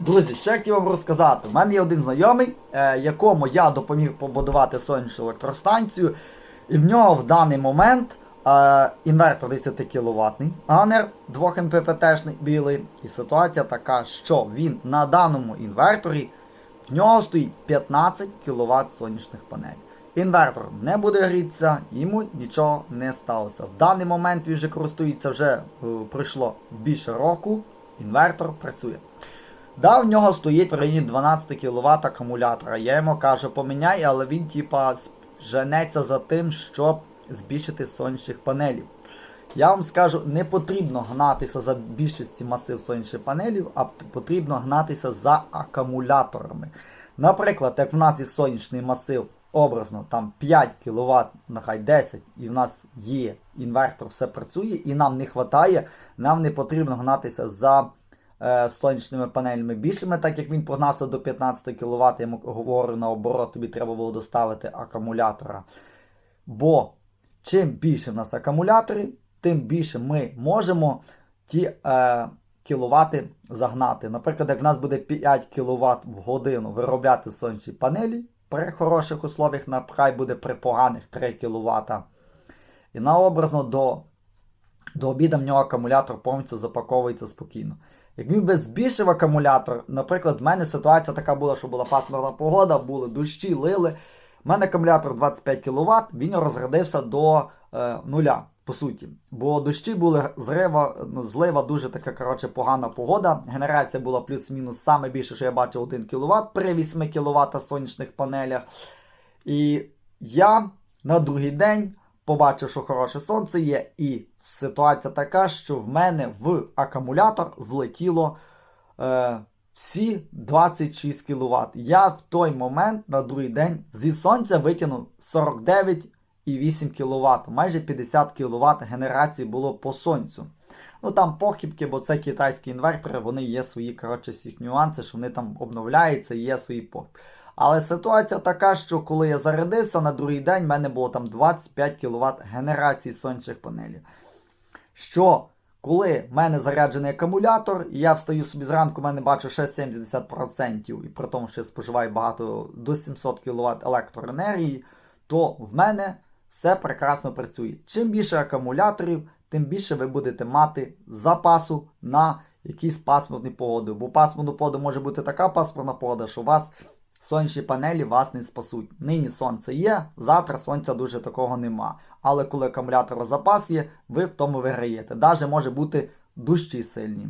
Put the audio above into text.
Друзі, ще хотів вам розказати. У мене є один знайомий, е, якому я допоміг побудувати сонячну електростанцію, і в нього в даний момент е, інвертор 10 кВт, ганер 2 МППТшний білий. І ситуація така, що він на даному інверторі в нього стоїть 15 кВт сонячних панелей. Інвертор не буде грітися, йому нічого не сталося. В даний момент він вже користується, вже е, пройшло більше року. Інвертор працює. Да, в нього стоїть в районі 12 кВт акумулятора. Я йому кажу, поміняй, але він типа женеться за тим, щоб збільшити сонячних панелів. Я вам скажу, не потрібно гнатися за більшості масив сонячних панелів, а потрібно гнатися за акумуляторами. Наприклад, як в нас є сонячний масив, образно там 5 кВт, нехай 10, і в нас є інвертор, все працює, і нам не вистачає, нам не потрібно гнатися за е, сонячними панелями більшими, так як він погнався до 15 кВт, я говорю наоборот, тобі треба було доставити акумулятора. Бо чим більше в нас акумуляторів, тим більше ми можемо ті е, кіловати загнати. Наприклад, як в нас буде 5 кВт в годину виробляти сонячні панелі при хороших условіях, нехай буде при поганих 3 кВт. І наобразно до, до обіду в нього акумулятор повністю запаковується спокійно. Як він би збільшив акумулятор, наприклад, в мене ситуація така була, що була пасмурна погода, були дощі, лили. У мене акумулятор 25 кВт, він розрядився до е, нуля, по суті. Бо дощі були зрива, ну, злива дуже така коротше, погана погода. Генерація була плюс-мінус саме більше, що я бачив 1 кВт при 8 кВт сонячних панелях. І я на другий день побачив, що хороше сонце є, і ситуація така, що в мене в акумулятор влетіло е, всі 26 кВт. Я в той момент на другий день зі сонця витягнув 49,8 кВт. Майже 50 кВт генерації було по сонцю. Ну там похибки, бо це китайські інвертори, вони є свої коротше, всіх нюанси, що вони там обновляються, є свої похибки. Але ситуація така, що коли я зарядився на другий день, в мене було там 25 кВт генерації сонячних панелів. Що коли в мене заряджений акумулятор, і я встаю собі зранку, в мене бачу ще 70%, і при тому, що я споживаю багато до 700 кВт електроенергії, то в мене все прекрасно працює. Чим більше акумуляторів, тим більше ви будете мати запасу на якісь пасмурні погоди. Бо пасмурну погоду може бути така пасмурна погода, що у вас сонячні панелі вас не спасуть. Нині сонце є, завтра сонця дуже такого нема. Але коли акумулятор запас є, ви в тому виграєте. Даже може бути дужчі сильні.